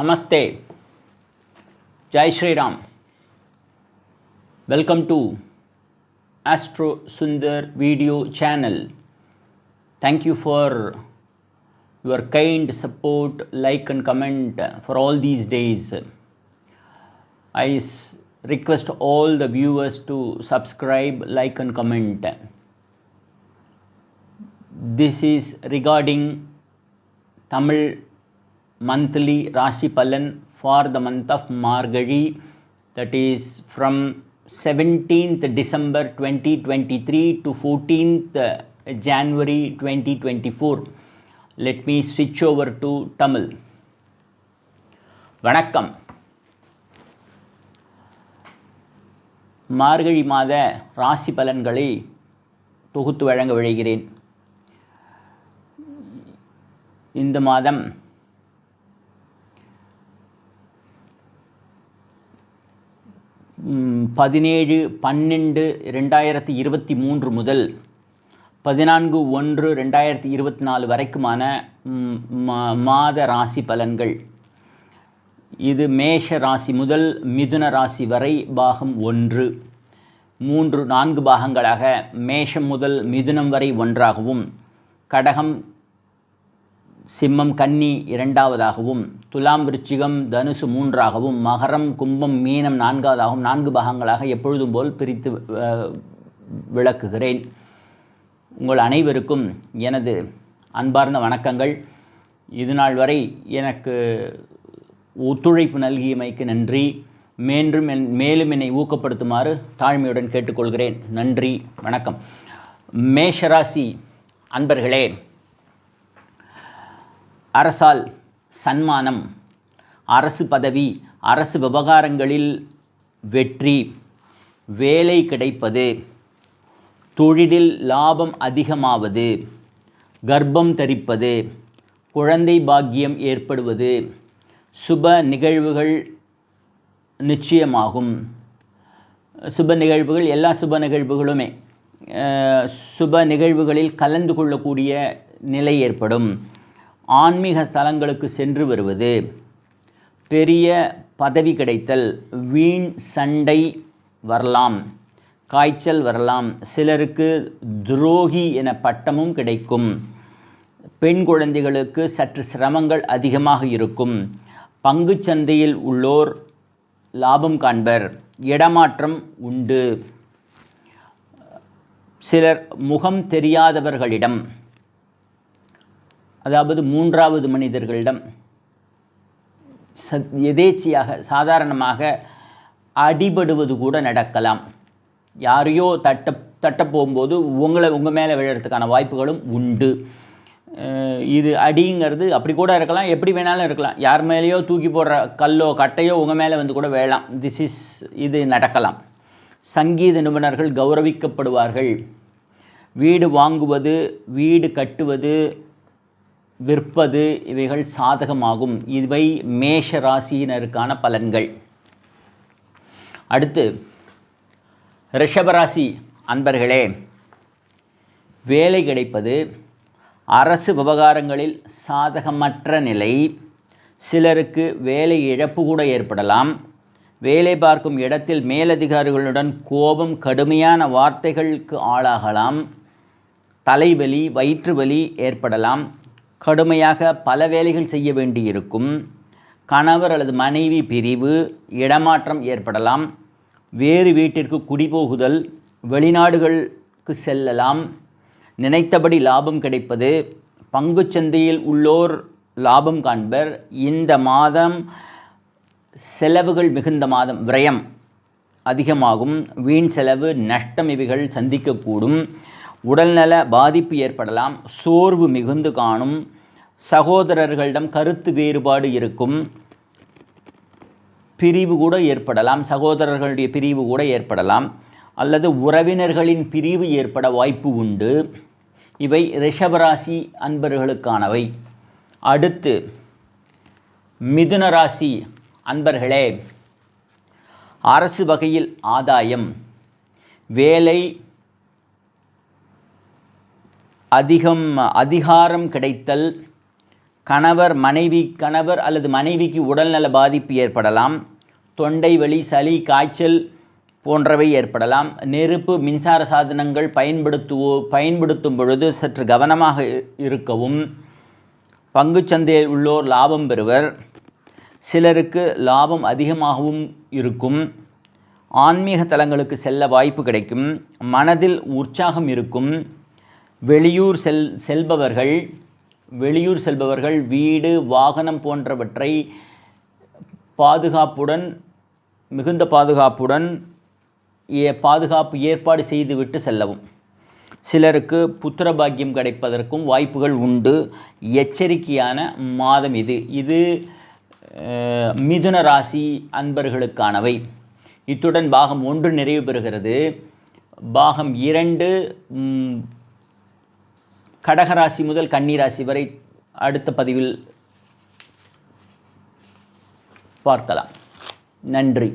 Namaste. Jai Shri Ram. Welcome to Astro Sundar video channel. Thank you for your kind support, like and comment for all these days. I request all the viewers to subscribe, like and comment. This is regarding Tamil monthly Rashi Palan for the month of Margazhi that is from 17th December 2023 to 14th January 2024. Let me switch over to Tamil. வணக்கம் மார்கழி மாத ராசி பலன்களை தொகுத்து வழங்க விழைகிறேன் இந்த மாதம் பதினேழு பன்னெண்டு ரெண்டாயிரத்தி இருபத்தி மூன்று முதல் பதினான்கு ஒன்று ரெண்டாயிரத்தி இருபத்தி நாலு வரைக்குமான மா- மாத ராசி பலன்கள். இது மேஷ ராசி முதல் மிதுன ராசி வரை பாகம் ஒன்று. மூன்று நான்கு பாகங்களாக மேஷம் முதல் மிதுனம் வரை ஒன்றாகவும் கடகம் சிம்மம் கன்னி இரண்டாவதாகவும் துலாம் விருச்சிகம் தனுசு மூன்றாகவும் மகரம் கும்பம் மீனம் நான்காவதாகவும் நான்கு பாகங்களாக எப்பொழுதும் போல் பிரித்து விளக்குகிறேன். உங்கள் அனைவருக்கும் எனது அன்பார்ந்த வணக்கங்கள். இது நாள் வரை எனக்கு ஒத்துழைப்பு நல்கியமைக்கு நன்றி. மேன்றும் என் மேலும் என்னை ஊக்கப்படுத்துமாறு தாழ்மையுடன் கேட்டுக்கொள்கிறேன். நன்றி வணக்கம். மேஷராசி அன்பர்களே அரசால் சன்மானம் அரசு பதவி அரசு விவகாரங்களில் வெற்றி வேலை கிடைப்பது தொழிலில் லாபம் அதிகமாவது கர்ப்பம் தரிப்பது குழந்தை பாக்கியம் ஏற்படுவது சுப நிகழ்வுகள் நிச்சயமாகும். சுப நிகழ்வுகள் எல்லா சுப நிகழ்வுகளுமே சுப நிகழ்வுகளில் கலந்து கொள்ளக்கூடிய நிலை ஏற்படும். ஆன்மீக ஸ்தலங்களுக்கு சென்று வருவது. பெரிய பதவி கிடைத்தல் வீண் சண்டை வரலாம் காய்ச்சல் வரலாம் சிலருக்கு துரோகி என பட்டமும் கிடைக்கும். பெண் குழந்தைகளுக்கு சற்று சிரமங்கள் அதிகமாக இருக்கும். பங்கு சந்தையில் உள்ளோர் லாபம் காண்பர் இடமாற்றம் உண்டு. சிலர் முகம் தெரியாதவர்களிடம் அதாவது மூன்றாவது மனிதர்களிடம் சத் எதேச்சியாக சாதாரணமாக அடிபடுவது கூட நடக்கலாம். யாரையோ தட்ட தட்ட போகும்போது உங்களை உங்கள் மேலே விழுறதுக்கான வாய்ப்புகளும் உண்டு. இது அடிங்கிறது அப்படி கூட இருக்கலாம் எப்படி வேணாலும் இருக்கலாம். யார் மேலேயோ தூக்கி போடுற கல்லோ கட்டையோ உங்கள் மேலே வந்து கூட வேளாம் திஸ் இஸ் இது நடக்கலாம். சங்கீத நிபுணர்கள் கௌரவிக்கப்படுவார்கள். வீடு வாங்குவது வீடு கட்டுவது விற்பது இவைகள் சாதகமாகும். இவை மேஷ ராசியினருக்கான பலன்கள். அடுத்து ரிஷபராசி அன்பர்களே வேலை கிடைப்பது அரசு விவகாரங்களில் சாதகமற்ற நிலை. சிலருக்கு வேலை இழப்பு கூட ஏற்படலாம். வேலை பார்க்கும் இடத்தில் மேலதிகாரிகளுடன் கோபம் கடுமையான வார்த்தைகளுக்கு ஆளாகலாம். தலைவலி வயிற்று வலி ஏற்படலாம். கடுமையாக பல வேலைகள் செய்ய வேண்டியிருக்கும். கணவர் அல்லது மனைவி பிரிவு இடமாற்றம் ஏற்படலாம். வேறு வீட்டிற்கு குடிபோகுதல் வெளிநாடுகளுக்கு செல்லலாம். நினைத்தபடி லாபம் கிடைப்பது. பங்குச் சந்தையில் உள்ளோர் லாபம் காண்பர். இந்த மாதம் செலவுகள் மிகுந்த மாதம் விரயம் அதிகமாகும். வீண் செலவு நஷ்டம் இவைகள் சந்திக்கக்கூடும். உடல்நல பாதிப்பு ஏற்படலாம் சோர்வு மிகுந்து காணும் சகோதரர்களிடம் கருத்து வேறுபாடு இருக்கும் பிரிவு கூட ஏற்படலாம் சகோதரர்களுடைய பிரிவு கூட ஏற்படலாம். அல்லது உறவினர்களின் பிரிவு ஏற்பட வாய்ப்பு உண்டு. இவை ரிஷபராசி அன்பர்களுக்கானவை. அடுத்து மிதுன ராசி அன்பர்களே அரசு வகையில் ஆதாயம் வேலை அதிகம் அதிகாரம் கிடைத்தல் கணவர் மனைவி கணவர் அல்லது மனைவிக்கு உடல்நல பாதிப்பு ஏற்படலாம் தொண்டை வலி சளி காய்ச்சல் போன்றவை ஏற்படலாம். நெருப்பு மின்சார சாதனங்கள் பயன்படுத்துவோ பயன்படுத்தும் பொழுது சற்று கவனமாக இருக்கவும். பங்குச்சந்தையில் உள்ளோர் லாபம் பெறுவர். சிலருக்கு லாபம் அதிகமாகவும் இருக்கும். ஆன்மீக தலங்களுக்கு செல்ல வாய்ப்பு கிடைக்கும். மனதில் உற்சாகம் இருக்கும். வெளியூர் செல் செல்பவர்கள் வெளியூர் செல்பவர்கள் வீடு வாகனம் போன்றவற்றை பாதுகாப்புடன் மிகுந்த பாதுகாப்புடன் ஏ பாதுகாப்பு ஏற்பாடு செய்துவிட்டு செல்லவும். சிலருக்கு புத்திர பாக்கியம் கிடைப்பதற்கும் வாய்ப்புகள் உண்டு. எச்சரிக்கையான மாதம் இது. இது மிதுன ராசி அன்பர்களுக்கானவை. இத்துடன் பாகம் ஒன்று நிறைவு பெறுகிறது. பாகம் இரண்டு கடகராசி முதல் கன்னிராசி வரை அடுத்த பதிவில் பார்க்கலாம். நன்றி.